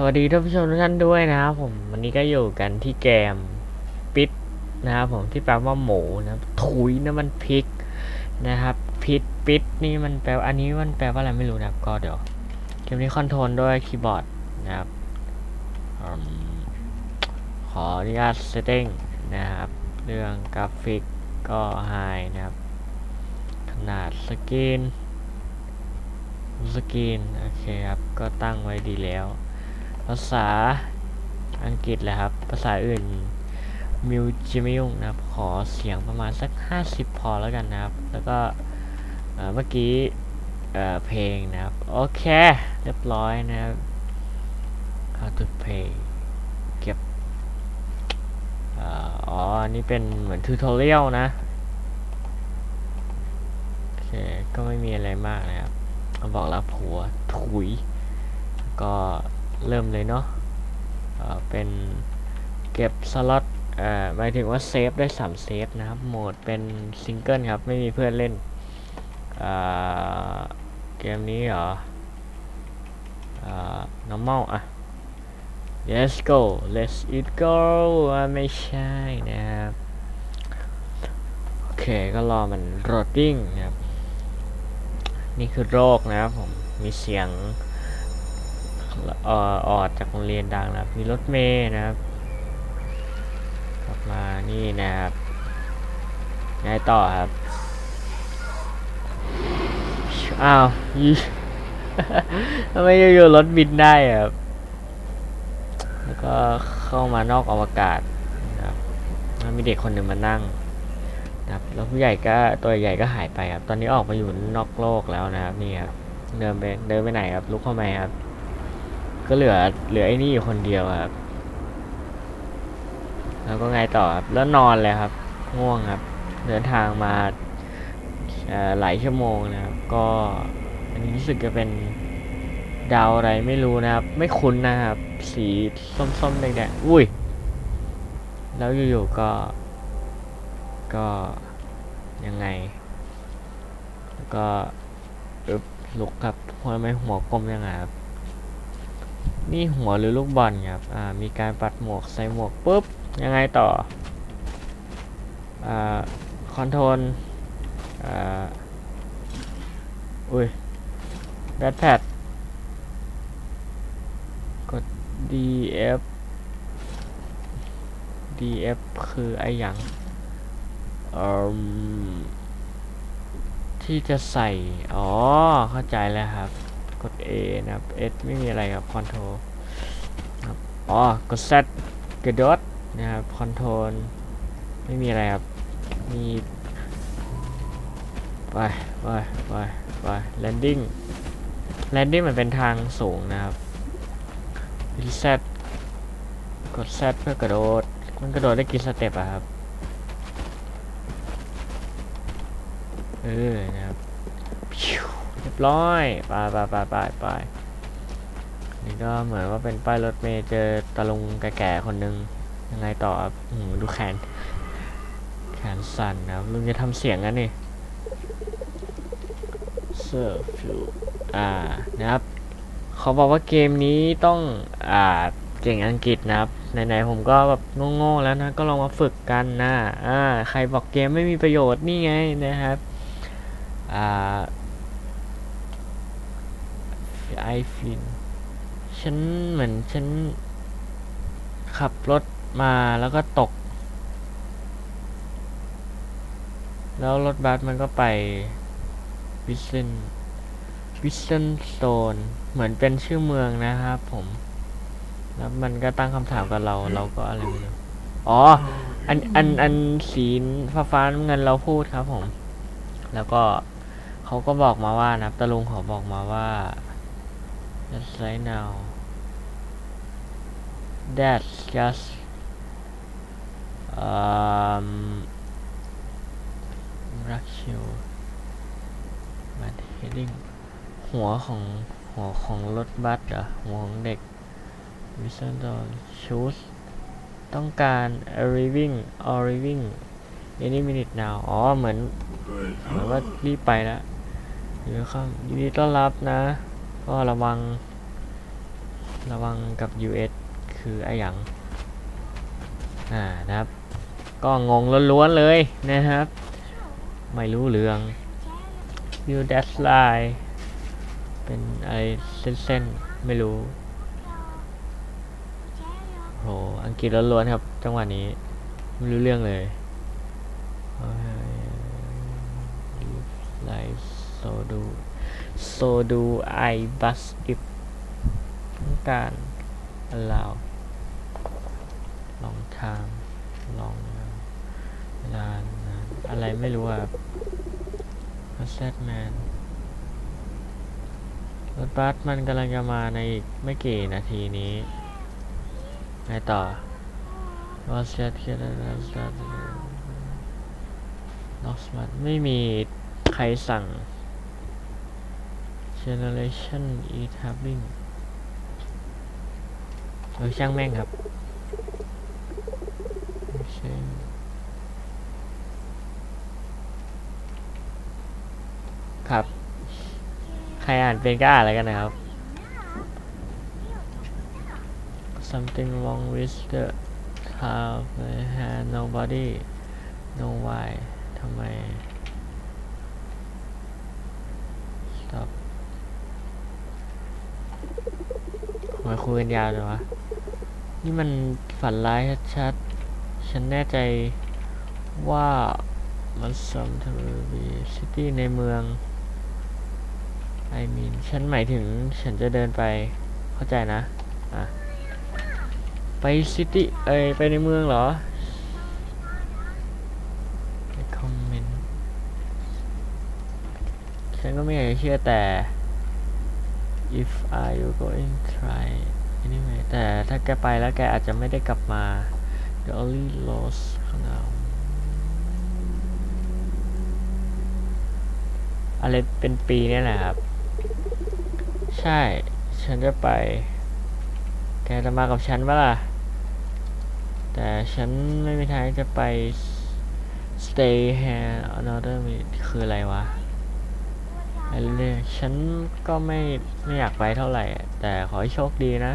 สวัสดีท่านผู้ชมทุกท่านด้วยนะครับผมวันนี้ก็อยู่กันที่เกมปิดนะครับผมที่แปลว่าหมูนะครับถุยน้ำมันพริกนะครับพิษปิดนี่มันแปลอันนี้มันแปลว่าอะไรไม่รู้นะครับ ก็เดี๋ยวเกมนี้คอนโทรลด้วยคีย์บอร์ดนะครับอขออนุญาตเซตติ้งนะครับ เรื่องกราฟิกก็ไฮนะครับ ขนาดสกรีนสกรีนโอเคครับ ก็ตั้งไว้ดีแล้ว ภาษาอังกฤษแหละครับ ภาษาอื่นมิวจิมิวนะครับ ขอเสียงประมาณสัก 50 พอแล้วกันนะครับ แล้วก็เมื่อกี้เพลงนะครับ โอเค เรียบร้อยนะครับ how to play เก็บอ๋ออันนี้เป็นเหมือนทูทอเรียลนะ โอเค ก็ไม่มีอะไรมากนะครับ บอกแล้วผัวถุย ก็ เริ่มเลยเนาะเป็นเก็บสล็อตอ่อหมายถึงว่าเซฟได้3เซฟนะครับโหมดเป็นซิงเกิลครับ ไม่มีเพื่อนเล่นเกมนี้เหรอเอ่อ normal อะ let's go let's it go ไม่ใช่นะครับ โอเคก็รอมัน loading นะครับ นี่คือโรคนะครับผม มีเสียง ออออกจากโรงเรียนดังนะครับ มีรถเมย์นะครับกลับมานี่นะครับไงต่อครับ อ้าวยีทำไมอยู่ๆรถบินได้ครับ แล้วก็เข้ามานอกอวกาศนะครับแล้วมีเด็กคนหนึ่งมานั่งนะครับ แล้วผู้ใหญ่ก็ตัวใหญ่ก็หายไปครับ ตอนนี้ออกมาอยู่นอกโลกแล้วนะครับนี่ครับ เดินไปเดินไปไหนครับ ลุกเข้ามาครับ ก็เหลือเหลือไอ้นี่อยู่คนเดียวครับ แล้วก็ไงต่อครับ แล้วนอนเลยครับ ง่วงครับ เดินทางมาหลายชั่วโมงนะครับ ก็อันนี้รู้สึกจะเป็นดาวอะไรไม่รู้นะครับ ไม่คุ้นนะครับ สีส้มๆแดงๆอุ้ย แล้วอยู่ๆก็ ก็ยังไง แล้วก็อึบลุกครับทำไมหัวกลมยังไงครับ นี่หัวหรือลูกบอลครับ อ่า มีการปัดหมวกใส่หมวกปุ๊บ ยังไงต่อ อ่า คอนโทรล อ่า อุ้ยแบทแพดกด DF DF คือไอหยังอ่มที่จะใส่ อ๋อ เข้าใจแล้วครับ A นะครับ S ไม่มีอะไรครับคอนโทรลครับอ๋อกด Z กระโดดนะครับคอนโทรลไม่มีอะไรครับ มีไปไปไปไป landing landing มันเป็นทางสูงนะครับกด Z กด Z เพื่อกระโดด มันกระโดดได้กี่สเต็ปอะครับ เออนะครับ ร้อยไปไปไปไปไปนี่ก็เหมือนว่าเป็นป้ายรถเมล์เจอตะลุงแก่ๆคนหนึ่งยังไงต่อครับอืมดูแขน แขนสั่นนะลุงจะทำเสียงกันนี่เซอร์ฟิวอ่านะครับเขาบอกว่าเกมนี้ต้องอ่าเก่งอังกฤษนะครับไหนๆผมก็แบบโง่ๆแล้วนะก็ลองมาฝึกกันนะอ่าใครบอกเกมไม่มีประโยชน์นี่ไงนะครับอ่า ไอฟินฉันเหมือนฉัน ขับรถมาแล้วก็ตก แล้วรถบัสมันก็ไปวิสเซนวิสเซนโตนเหมือนเป็นชื่อเมืองนะครับผม แล้วมันก็ตั้งคำถามกับเรา เราก็อะไรไม่รู้อ๋อ อัน อัน อันสีฟ้าฟ้านเงินเราพูดครับผม แล้วก็เขาก็บอกมาว่านะตะลุงเขาบอกมาว่า That's right now That's just um รักชิวบัตเฮดดิ้งหัวของหัวของรถบัสเหรอหัวของเด็กวิสันดอนชูสต้องการ arriving arriving any minute now อ๋อ เหมือน เหมือนว่ารีบไปแล้วหรือครับยินดีต้อนรับนะ ก็ระวัง ระวังกับ US คือไอหยังอ่านะครับ ก็งงล้วนๆเลยนะครับ ไม่รู้เรื่อง view dash line เป็นอะไรเส้นๆ ไม่รู้โหอังกฤษล้วนๆครับ จังหวะนี้ ไม่รู้เรื่องเลยไลโซดูโซดู ไอบัสอิฟต้องการ allow ลองทางลองเวลานอะไรไม่รู้อะพัสเซตแมนรถบัสมันกำลังจะมาในอีกไม่กี่นาทีนี้ไงต่อ was that kid was that lost man ไม่มีใครสั่ง generation e tabling เออช่างแม่งครับครับ ใครอ่านเป็นก็อ่านแล้วกันนะครับ something wrong with the car had nobody know why ทำไม ทำไมคุยกันยาวเลยวะ นี่มันฝันร้ายชัดๆ ฉันแน่ใจว่ามันซัมทวีซิตี้ในเมือง I mean ฉันหมายถึงฉันจะเดินไปเข้าใจนะ อะ ไปซิตี้เอ้ยไปในเมืองเหรอคอมเมนต์ฉันก็ไม่อยากเชื่อแต่ if are you going try anyway แต่ถ้าแกไปแล้วแกอาจจะไม่ได้กลับมา the only loss now อะไรเป็นปีเนี่ยแหละครับ ใช่ ฉันจะไป แกจะมากับฉันปะล่ะ แต่ฉันไม่มีทางจะไป stay here another minute คืออะไรวะ ฉันก็ไม่ไม่อยากไปเท่าไหร่ แต่ขอให้โชคดีนะ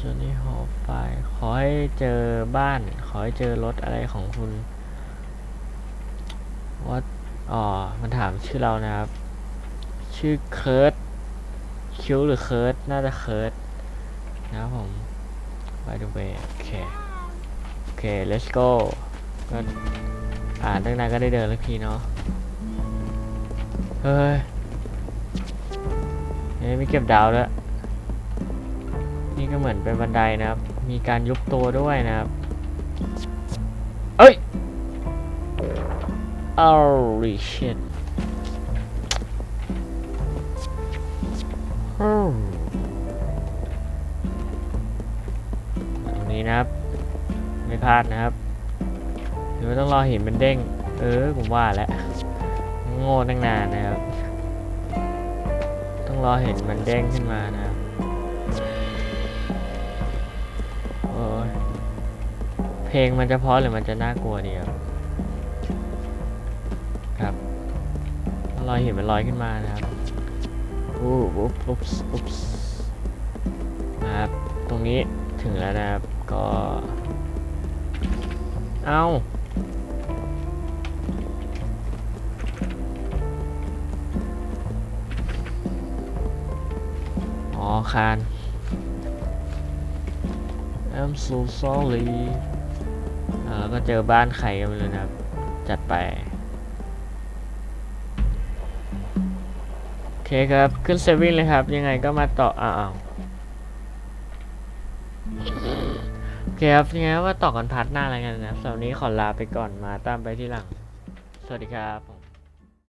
จนนี่หอไฟขอให้เจอบ้าน ขอให้เจอรถอะไรของคุณว่าอ๋อ มันถามชื่อเรานะครับ ชื่อเคิร์ดคิวหรือเคิร์ดน่าจะเคิร์ดนะครับผม by the way โอเค โอเค let's go ก็อ่านตั้งนานก็ได้เดินแล้วพี่เนาะ เฮ้ยเฮ้ยไม่เก็บดาวด้วนี่ก็เหมือนเป็นบันไดนะครับ มีการยุบตัวด้วยนะครับ เอ้ย Holy shit อืมตรงนี้นะครับ ไม่พลาดนะครับหรือว่าต้องรอเห็นมันเด้ง เออ ผมว่าแล้ว โง่ตั้งนานนะครับ ต้องรอเห็นมันเด้งขึ้นมานะครับโอ้ยเพลงมันจะเพราะหรือมันจะน่ากลัวดีครับครับต้องรอเห็นมันลอยขึ้นมานะครับอู้อุ๊บอุ๊บอุ๊บนะครับ ตรงนี้ถึงแล้วนะครับ ก็ เอ้าอ๋ อคาน I'm so sorry อ่าแล้วก็เจอบ้านไข่กันไปเลยนะครับ จัดไป โอเคครับ ขึ้นเซวิ่งเลยครับ ยังไงก็มาต่ออ้าวโอเคครับยังไงก็มาต่อกันพาร์ทหน้าอะไรกันนะครับสำหรับวันนี้ขอลาไปก่อนมาตามไปที่หลัง สวัสดีครับ